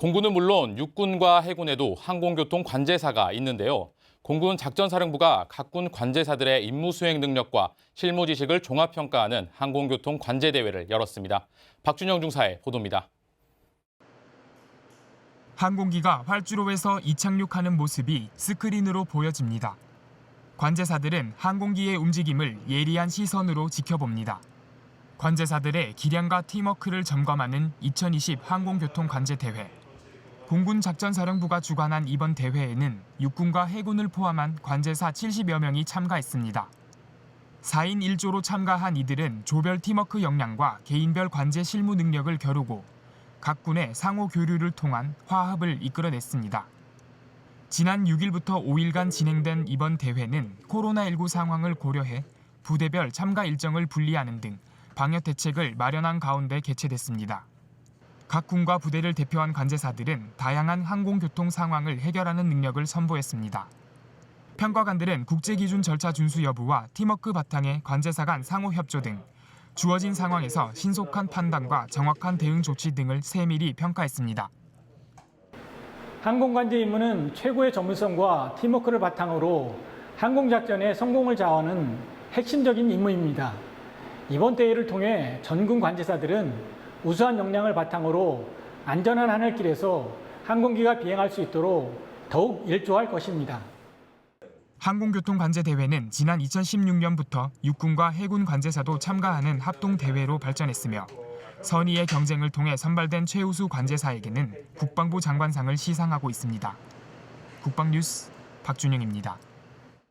공군은 물론 육군과 해군에도 항공교통 관제사가 있는데요. 공군 작전사령부가 각군 관제사들의 임무 수행 능력과 실무 지식을 종합평가하는 항공교통 관제 대회를 열었습니다. 박준영 중사의 보도입니다. 항공기가 활주로에서 이착륙하는 모습이 스크린으로 보여집니다. 관제사들은 항공기의 움직임을 예리한 시선으로 지켜봅니다. 관제사들의 기량과 팀워크를 점검하는 2020 항공교통 관제 대회. 공군 작전사령부가 주관한 이번 대회에는 육군과 해군을 포함한 관제사 70여 명이 참가했습니다. 4인 1조로 참가한 이들은 조별 팀워크 역량과 개인별 관제 실무 능력을 겨루고 각 군의 상호 교류를 통한 화합을 이끌어냈습니다. 지난 6일부터 5일간 진행된 이번 대회는 코로나19 상황을 고려해 부대별 참가 일정을 분리하는 등 방역 대책을 마련한 가운데 개최됐습니다. 각 군과 부대를 대표한 관제사들은 다양한 항공교통 상황을 해결하는 능력을 선보였습니다. 평가관들은 국제기준 절차 준수 여부와 팀워크 바탕의 관제사 간 상호 협조 등 주어진 상황에서 신속한 판단과 정확한 대응 조치 등을 세밀히 평가했습니다. 항공관제 임무는 최고의 전문성과 팀워크를 바탕으로 항공작전의 성공을 좌우하는 핵심적인 임무입니다. 이번 대회를 통해 전군 관제사들은 우수한 역량을 바탕으로 안전한 하늘길에서 항공기가 비행할 수 있도록 더욱 일조할 것입니다. 항공교통 관제 대회는 지난 2016년부터 육군과 해군 관제사도 참가하는 합동 대회로 발전했으며 선의의 경쟁을 통해 선발된 최우수 관제사에게는 국방부 장관상을 시상하고 있습니다. 국방뉴스 박준영입니다.